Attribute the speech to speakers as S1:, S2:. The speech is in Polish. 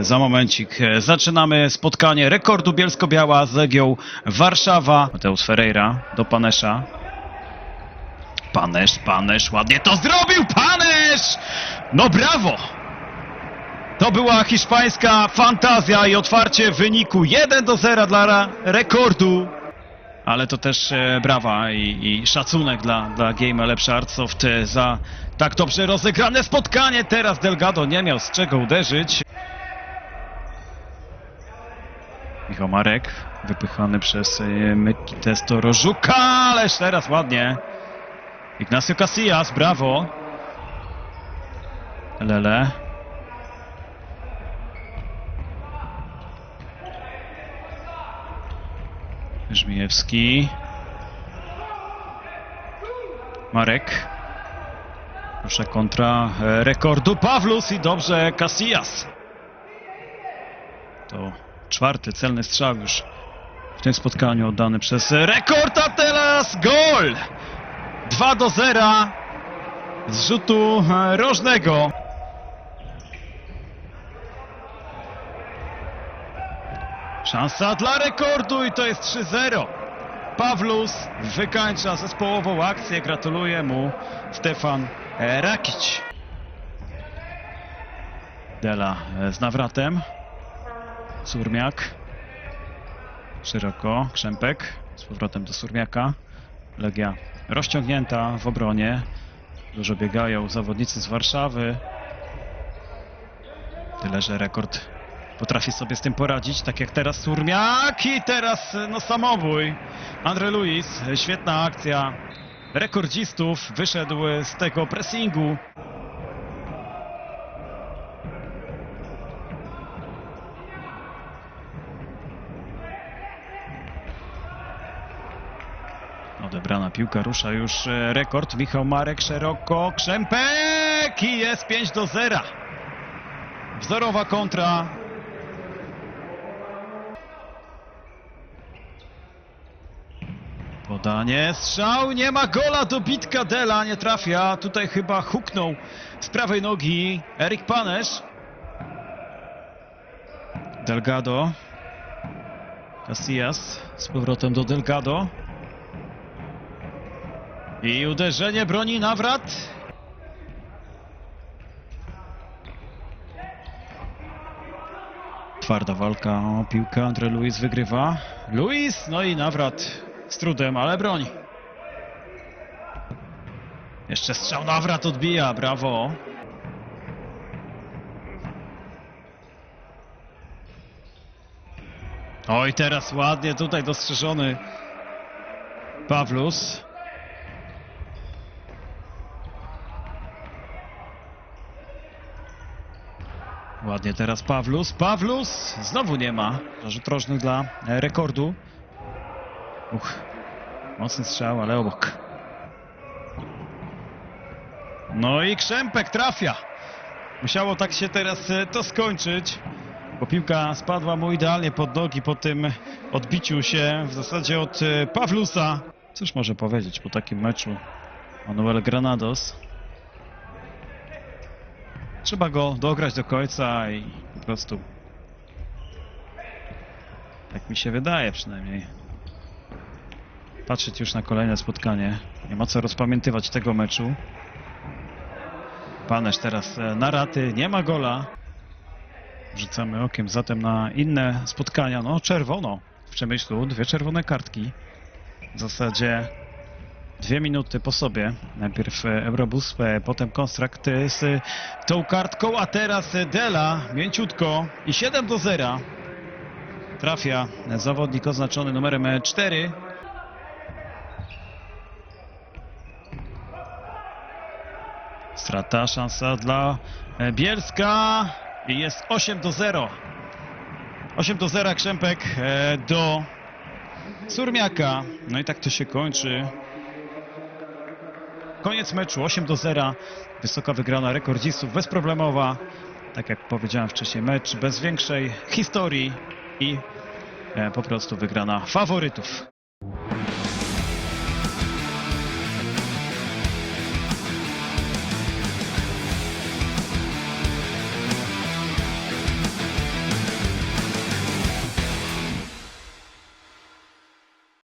S1: Za momencik e, zaczynamy spotkanie rekordu Bielsko-Biała z Legią Warszawa. Mateusz Ferreira do Panesza. Panesz, Panesz, ładnie to zrobił, Panesz! No brawo! To była hiszpańska fantazja i otwarcie wyniku 1 do 0 dla rekordu. Ale to też e, brawa i, i szacunek dla, dla Game e, za tak dobrze rozegrane spotkanie. Teraz Delgado nie miał z czego uderzyć. Michał Marek, wypychany przez e, Myki Rożuka, ależ teraz ładnie. Ignacio Casillas, brawo. Lele. Żmijewski. Marek. Proszę kontra e, rekordu Pawlus i dobrze Casillas. To czwarty celny strzał już w tym spotkaniu oddany przez rekord, a teraz gol! 2 do 0 z rzutu e, rożnego. Szansa dla rekordu i to jest 3-0. Pawlus wykańcza zespołową akcję. Gratuluję mu Stefan e, Rakić. Dela e, z nawratem. Surmiak. Szeroko. Krzępek. Z powrotem do Surmiaka. Legia rozciągnięta w obronie. Dużo biegają zawodnicy z Warszawy. Tyle, że rekord potrafi sobie z tym poradzić, tak jak teraz Surmiak i teraz no samobój. Andre Luis, świetna akcja rekordzistów, wyszedł z tego pressingu. Odebrana piłka, rusza już e, rekord. Michał Marek szeroko, Krzępek i jest 5 do 0. Wzorowa kontra. Podanie, strzał, nie ma gola, dobitka Dela, nie trafia. Tutaj chyba huknął z prawej nogi Erik Panesz. Delgado. Casillas z powrotem do Delgado. I uderzenie broni nawrat. Twarda walka o piłkę. Andre Luis wygrywa. Luis, no i nawrat z trudem, ale broni. Jeszcze strzał nawrat odbija, brawo. Oj, teraz ładnie tutaj dostrzeżony Pawlus. Ładnie teraz Pawlus. Pawlus znowu nie ma. Rzut rożny dla e, rekordu. Uch, mocny strzał, ale obok. No i Krzępek trafia. Musiało tak się teraz e, to skończyć, bo piłka spadła mu idealnie pod nogi po tym odbiciu się w zasadzie od e, Pawlusa. Cóż może powiedzieć po takim meczu Manuel Granados. Trzeba go dograć do końca i po prostu tak mi się wydaje przynajmniej patrzeć już na kolejne spotkanie. Nie ma co rozpamiętywać tego meczu. Panesz teraz e, na raty, nie ma gola. Rzucamy okiem zatem na inne spotkania. No, czerwono w Przemyślu, dwie czerwone kartki. W zasadzie dwie minuty po sobie. Najpierw e, Eurobus, e, potem Konstrakt e, z tą kartką, a teraz Dela mięciutko i 7 do 0. Trafia zawodnik oznaczony numerem 4. Strata, szansa dla Bielska i jest 8 do 0. 8 do 0 Krzępek do Surmiaka. No i tak to się kończy. Koniec meczu 8 do 0. Wysoka wygrana rekordzistów, bezproblemowa. Tak jak powiedziałem wcześniej, mecz bez większej historii i e, po prostu wygrana faworytów.